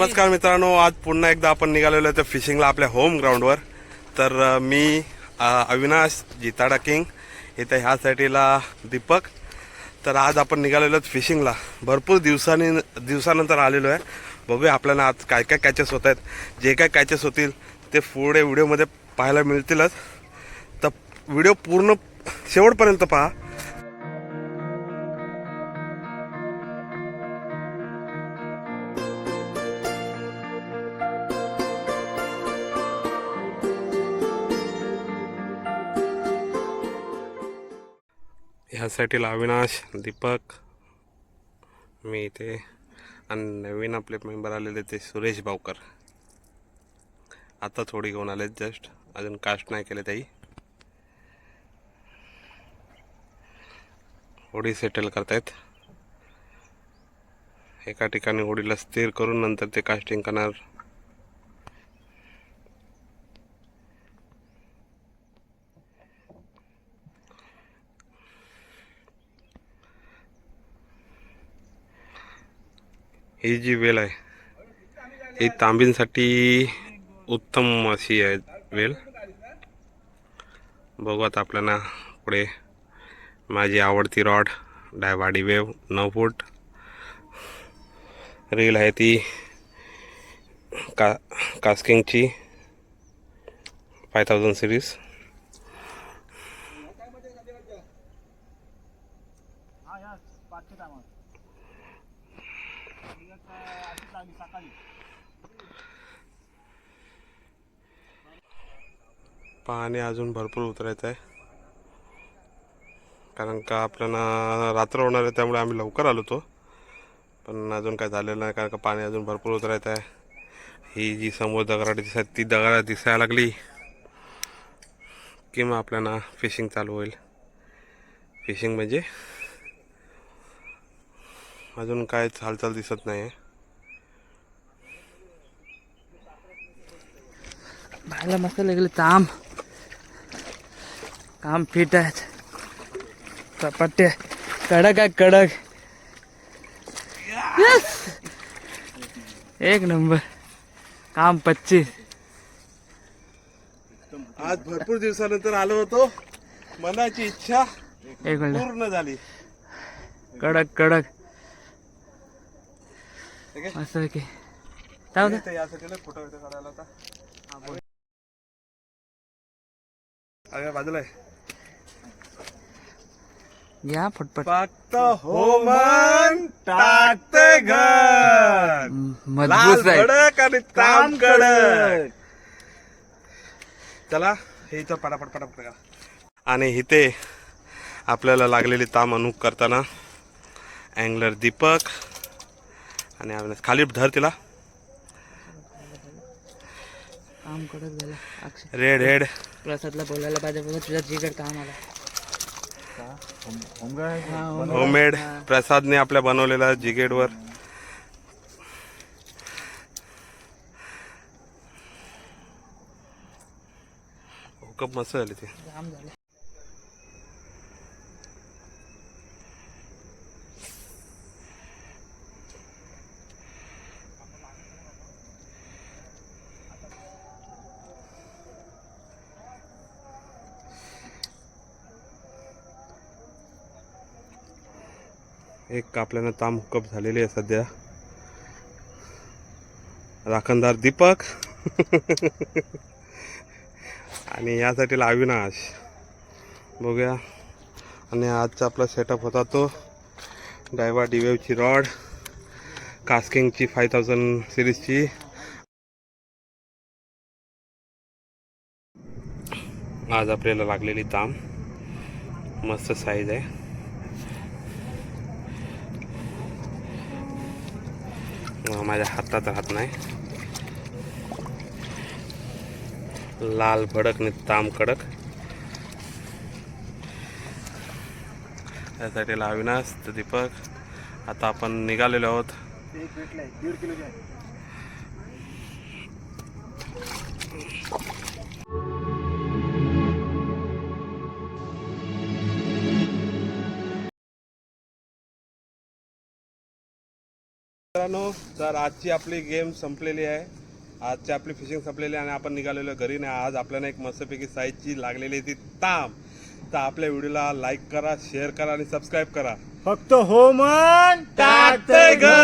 नमस्कार मित्रांनो आज पुन्हा एकदा आपण निघालेलो आहे फिशिंगला आपल्या होम ग्राउंडवर. तर मी अविनाश जिताडा किंग इथे ह्या साईडला दीपक. तर आज आपण निघालेलो आहोत फिशिंगला. भरपूर दिवसांनी दिवसानंतर आलेलो आहे. बघूया आपल्याला आज काय काय कॅचेस होत आहेत. जे काय कॅचेस होतील ते पुढे व्हिडिओमध्ये पाहायला मिळतीलच. तर व्हिडिओ पूर्ण शेवटपर्यंत पहा. ह्यासाठी अविनाश दीपक मी इथे आणि नवीन आपले मेंबर आलेले ते सुरेश भावकर. आता थोडी घेऊन आलेत जस्ट. अजून कास्ट नाही केले त्याही होडी सेटल करतायत. एका ठिकाणी होडीला स्थिर करून नंतर ते कास्टिंग करणार ही जी वेल आहे ही तांबींसाठी उत्तम अशी आहे वेल. बघू आता आपल्याला पुढे माझी आवडती रॉड डायवाडी वेव नऊ फूट. रील आहे ती का कास्किंगची फाय थाउजंड सिरीज पाणी अजून भरपूर उतरायचं आहे. कारण का आपल्याला रात्र होणार आहे त्यामुळे आम्ही लवकर आलो होतो. पण अजून काय झालेलं नाही कारण का पाणी अजून भरपूर उतरायचं आहे. ही जी समोर दगडाची दिसत ती दगडा दिसायला लागली. की मग आपल्याला फिशिंग चालू होईल. फिशिंग म्हणजे अजून काय हालचाल दिसत नाही भायला मस्त लागले ताम. काम फिट आहेत. चपाटे कडक आहे कडक! एक नंबर. काम पच्चीस. आज भरपूर दिवसानंतर आलो होतो. मनाची इच्छा एक मिनिट. पूर्ण झाली. कडक कडक. ठीक आहे? की. होता अरे बाजूला आहे घ्या फटफट फक्त होमन टाकते घर. मजबूत लाल आहे कडक आणि ताम कडक. चला हे तर पटापट पटापट करा. आणि इथे आपल्याला लागलेली ताम अनुभव करताना अँगलर दीपक आणि अविनाश खाली धर तिला. काम कडक झालं. अक्षय रेड हेड प्रसादला बोलायला पाहिजे बघा तुझ्या जिकड काम आला होम- होममेड. प्रसादने आपल्या बनवलेला जिगेडवर. हुकअप मस्त झाली ते. एक आपल्याला ताम हुकअप झालेली आहे सध्या. राखणदार दीपक. आणि यासाठी अविनाश बघूया. आणि आजचा आपला सेटअप होता तो डायवा डिवेवची रॉड कास्किंगची फाय थाउजंड सिरीजची आज आपल्याला लागलेली ताम. मस्त साईज आहे. माझ्या हातात राहत नाही. लाल भडक आणि ताम कडक. त्यासाठी अविनाश तर दीपक आता आपण निघालेलो आहोत. मित्रांनो तर आजची आपली गेम संपलेली आहे. आजची आपली फिशिंग संपलेली आहे आणि आपण निघालेलो घरी नाही. आज आपल्याला एक मस्तपैकी साईजची लागलेली ती ताम. तर आपल्या व्हिडिओला लाईक करा शेअर करा आणि सबस्क्राईब करा. फक्त हो मन घर.